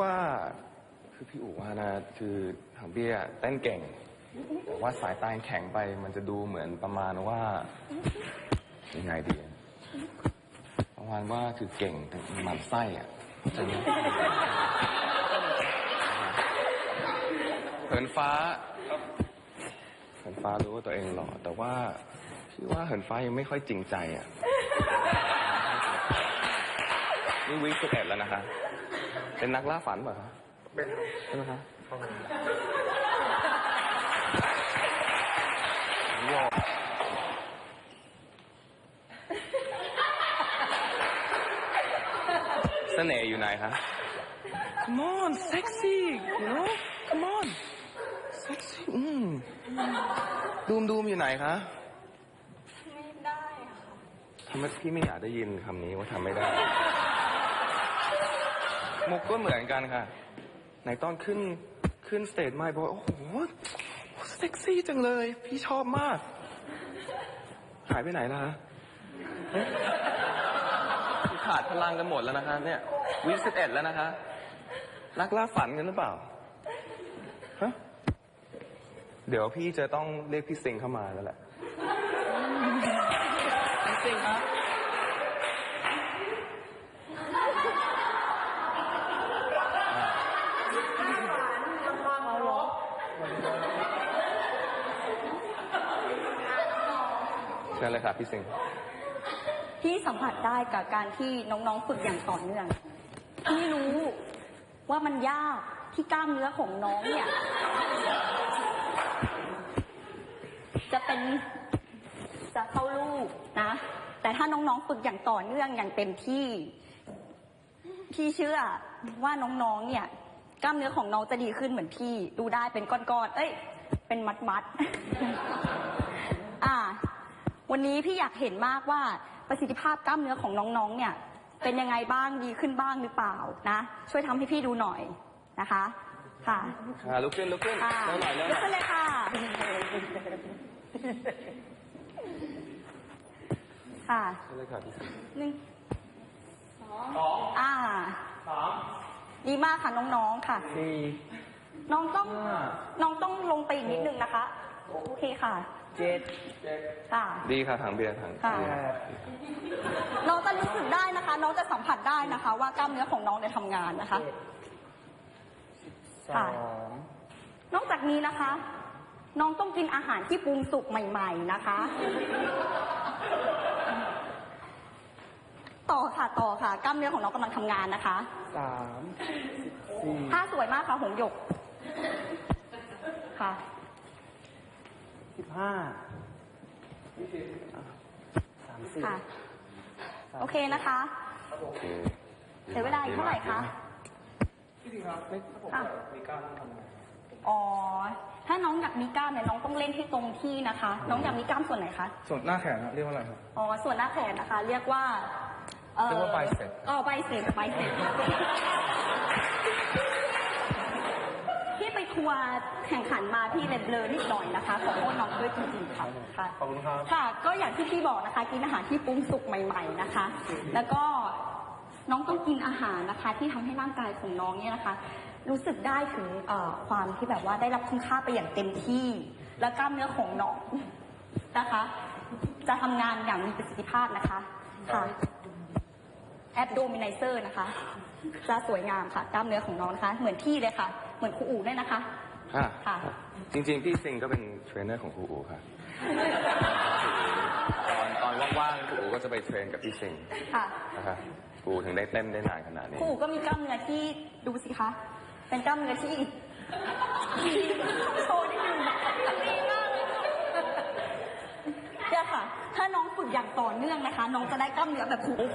ว่าคือพี่อู๋ว่านะคือทางเบี้ยเต้นเก่ง แต่ว่าสายตาแข็งไปมันจะดูเหมือนประมาณว่ายังไงดีอะประมาณว่าคือเก่งแต่มันหมันไส้อะจะมีเหินฟ้าเหินฟ้ารู้ว่าตัวเองหล่อแต่ว่าพี่ว่าเหินฟ้ายังไม่ค่อยจริงใจอะนี่วิกสิบเอ็ดแล้วนะคะ เป็นนักล่าฝันเปล่ะคะเป็นใช่ไหมคะโยกเสน่ห์อยู่ไหนคะ Come on sexy you know Come on sexy อืมดูมดูมอยู่ไหนคะ ไม่ได้ค่ะทำไมพี่ไม่อยากได้ยินคำนี้ว่าทำไม่ได้ มุกก็เหมือนกันค่ะ ไหนตอนขึ้นขึ้นสเตจไม่บอกว่าโอ้โหเซ็กซี่จังเลย พี่ชอบมาก หายไปไหนล่ะฮะเอ๊ะคือขาดพลังกันหมดแล้วนะคะ เนี่ยวิสิบเอ็ดแล้วนะคะนักล่าฝันกันหรือเปล่าฮะเดี๋ยวพี่จะต้องเรียกพี่สิงเข้ามาแล้วแหละ พี่สิงครับ เชิญเลยค่ะพี่สิงห์พี่สัมผัสได้กับการที่น้องๆฝึกอย่างต่อเนื่อง พี่รู้ว่ามันยากที่กล้ามเนื้อของน้องเนี่ย จะเป็นจะเข้าลูกนะ แต่ถ้าน้องๆฝึกอย่างต่อเนื่องอย่างเต็มที่ พี่เชื่อว่าน้องๆเนี่ย กล้ามเนื้อของน้องจะดีขึ้นเหมือนพี่ ดูได้เป็นก้อนๆเอ้ย เป็นมัดๆอ่า วันนี้พี่อยากเห็นมากว่าประสิทธิภาพกล้ามเนื้อของน้องๆ เนี่ย เป็นยังไงบ้างดีขึ้นบ้างหรือเปล่านะ ช่วยทำให้พี่ดูหน่อยนะคะ ค่ะอ่าลุกขึ้นลุกขึ้นค่ะเร็วหน่อยเร็วยหกน่ขึ้อนยเลยค่ะ ค่ะเชิญเลยค่ะพี่สิงห์หนึ่งสองอ่าดีมากค่ะน้องๆค่ะ สี่ น้องต้องห้าน้องต้องลงไปอีกนิดนึงนะคะ โอเคค่ะ เจ็ดค่ะ ดีค่ะถังเบียร์ถังค่ะ เบียร์น้องจะรู้สึกได้นะคะ น้องจะสัมผัสได้นะคะ ว่ากล้ามเนื้อของน้องเนี่ยทำงานนะคะสค่ะ องนอกจากนี้นะคะ น้องต้องกินอาหารที่ปรุงสุกใหม่ ๆนะคะ ต่อค่ะต่อค่ะ กล้ามเนื้อของน้องกำลังทำงานนะคะ สามสี่ผ้าสวยมากค่ะหงหยก ค่ะ สิบห้าสามสิบค่ะ โอเคนะคะ โอเคเสียเวลาอีกเท่าไหร่คะพี่สิครับไม่ผมค่ะมีกล้ามทำไงอ๋อ ถ้าน้องอยากมีกล้ามเนี่ยน้องต้องเล่นให้ตรงที่นะคะ น้องอยากมีกล้ามส่วนไหนคะ ส่วนหน้าแขนครับเรียกว่าอะไรครับ อ๋อ ส่วนหน้าแขนนะคะ เรียกว่าอ่อเรียกว่า bicep อ๋อไบ เซปไบเซปพี่ไปทัวร์แข่งขันมาพี่เลยเบลอนิดหน่อยนะคะขอโทษน้องด้วยจริงๆค่ะค่ะ ขอบคุณครับ ค่ะ ก็อย่างที่พี่บอกนะคะ กินอาหารที่ปรุงสุกใหม่ ๆนะคะ แล้วก็น้องต้องกินอาหารนะคะ ที่ทำให้ร่างกายของน้องเนี่ยนะคะ รู้สึกได้ถึงเอ่อความที่แบบว่าได้รับคุณค่าไปอย่างเต็มที่ และกล้ามเนื้อของน้องนะคะ จะทำงานอย่างมีประสิทธิภาพนะคะค่ะแอปโดมินเซอร์นะคะจะสวยงามค่ะกล้ามเนื้อของน้องนะคะ เหมือนพี่เลยค่ะ เหมือนครูอู๋ด้วยนะคะ ค่ะค่ะ จริงๆ พี่สิงห์ก็เป็นเทรนเนอร์ของครูอู๋ค่ะ ตอนตอนว่างๆครูอู๋ก็จะไปเทรนกับพี่สิงห์ค่ะ นะคะครูอู๋ถึงได้เต้นได้นานขนาดนี้ ครูอู๋ก็มีกล้ามเนื้อที่ดูสิคะ เป็นกล้ามเนื้อที่โชว์นิดนึงดีมากเลยเนี่ยค่ะ ถ้าน้องฝึกอย่างต่อเนื่องนะคะ น้องจะได้กล้ามเนื้อแบบครูอู๋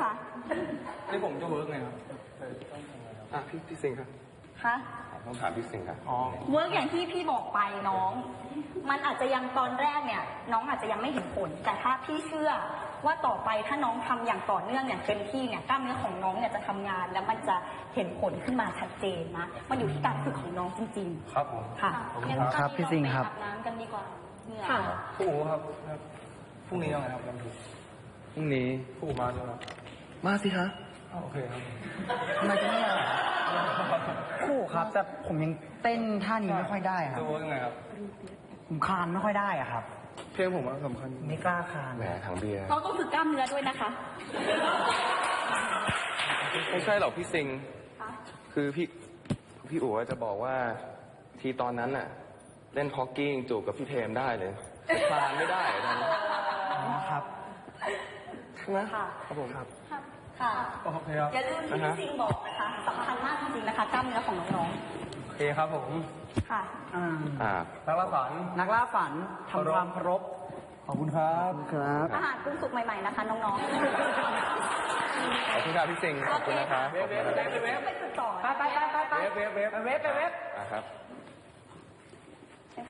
ค่ะอันนี้ผมจะเวิร์กไงครับอะพี่พี่สิงห์ครับ ค่ะต้องถามพี่สิงห์ครับอ๋อ เวิร์กอย่างที่พี่บอกไปน้อง มันอาจจะยังตอนแรกเนี่ย น้องอาจจะยังไม่เห็นผล แต่ถ้าพี่เชื่อว่าต่อไปถ้าน้องทำอย่างต่อเนื่องอย่างเต็มที่เนี่ยกล้ามเนื้อของน้องเนี่ยจะทำงาน แล้วมันจะเห็นผลขึ้นมาชัดเจนนะมันอยู่ที่การฝึกของน้องจริง ครับผมๆ ค่ะครับพี่สิงห์ครับน้ำกันดีกว่าค่ะ ผู้อู๋ครับครับพรุ่งนี้ยังไงครับวันพุธพรุ่งนี้ผู้อู๋มาใช่ไหมครับมาสิคะโอเคครับ ทำไมจะไม่ได้อะ ครูครับ แต่ผมยังเต้นท่านี้ไม่ค่อยได้ครับจะเวิร์กไงครับผมคลานไม่ค่อยได้อะครับ เพลงผมว่าสำคัญไม่กล้าคลานแหมถังเบียร์เราต้องฝึกกล้ามเนื้อด้วยนะคะ ไม่ใช่หรอกพี่ซิง คือพี่พี่อู๋จะบอกว่าทีตอนนั้นน่ะ เล่นฮอกกี้ยังจูบกับพี่เทมได้เลยแต่คลานไม่ได้อะตอนนั้นนะครับใช่ไหมค่ะครับผมครับ ค่ะโอเคครับอย่าลืมที่อ่าฮะพี่ซิงบอกนะคะสำคัญมากจริงๆนะคะกล้ามเนื้อของน้องโอเคครับผมๆค่ะ อ่าอ่า นักล่าฝัน นักล่าฝันทำความเคารพขอบคุณครับ ครับ อาหารปรุงสุกใหม่ ๆนะคะ น้องขอบคุณครับพี่ซิงๆขอบคุณนะครับเว็บเว็บเว็บเว็บไปฝึกต่อไปไปไปไปไป เว็บเว็บเว็บ ไปเว็บไปเว็บ อ่าครับ